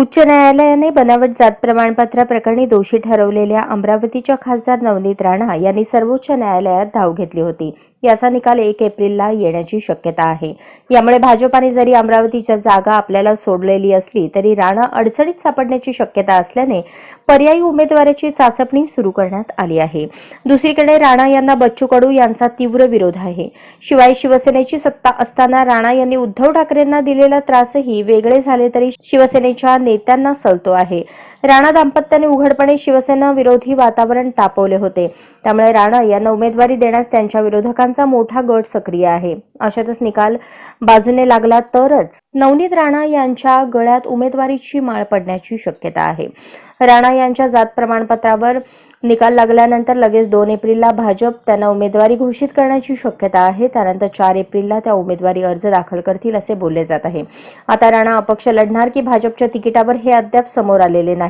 उच्च न्यायालयाने बनावट जात प्रमाणपत्र प्रकरणी दोषी ठरवलेल्या अमरावतीच्या खासदार नवनीत राणा यांनी सर्वोच्च न्यायालयात धाव घेतली होती. याचा निकाल एक एप्रिलला येण्याची शक्यता आहे. यामुळे भाजपाने जरी अमरावतीच्या जागा आपल्याला सोडलेली असली तरी राणा अडचणीत सापडण्याची शक्यता असल्याने पर्यायी उमेदवाराची चाचपणी सुरू करण्यात आली आहे. दुसरीकडे राणा यांना बच्चू कडू यांचा तीव्र विरोध आहे. शिवाय शिवसेनेची सत्ता असताना राणा यांनी उद्धव ठाकरेंना दिलेला त्रासही वेगळे झाले तरी शिवसेनेच्या नेत्यांना सलतो आहे. राणा दाम्पत्याने उघडपणे शिवसेना विरोधी वातावरण तापवले होते. त्यामुळे राणा यांना उमेदवारी देण्यास त्यांच्या विरोधकांचा मोठा गट सक्रिय आहे. अशातच निकाल बाजूने लागला तरच नवनीत राणा यांच्या गळ्यात उमेदवारीची माळ पडण्याची शक्यता आहे. राणा यांच्या जात प्रमाणपत्रावर निकाल लागल्यानंतर लगेच दोन एप्रिलला भाजप त्यांना उमेदवारी घोषित करण्याची शक्यता आहे. त्यानंतर चार एप्रिलला त्या उमेदवारी अर्ज दाखल करतील असे बोलले जात आहे. आता राणा अपक्ष लढणार की भाजपच्या तिकिटावर हे अद्याप समोर आलेले नाही?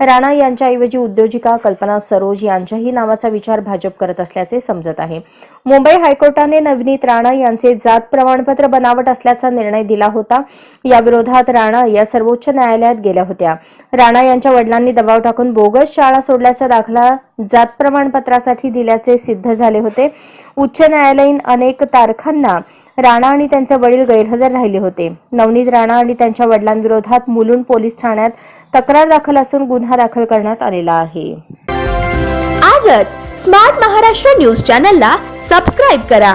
राणा यांच्याऐवजी उद्योजिका कल्पना सरोज यांच्याही नावाचा विचार भाजप करत असल्याचे समजत आहे. मुंबई हायकोर्टाने नवनीत राणा यांचे जात प्रमाणपत्र बनावट असल्याचा निर्णय दिला होता. या विरोधात राणा या सर्वोच्च न्यायालयात गेल्या होत्या. राणा यांच्या वडिलांनी दबाव टाकून बोगस शाळा सोडल्याचा दाखला जात प्रमाणपत्रासाठी दिल्याचे सिद्ध झाले होते. उच्च न्यायालयीन अनेक तारखांना राणा आणि त्यांचे वडील गैरहजर राहिले होते. नवनीत राणा आणि त्यांच्या वडिलांविरोधात मुलुंड पोलीस ठाण्यात तक्रार दाखल असून गुन्हा दाखल करण्यात आलेला आहे. आजच स्मार्ट महाराष्ट्र न्यूज चॅनलला सबस्क्राईब करा.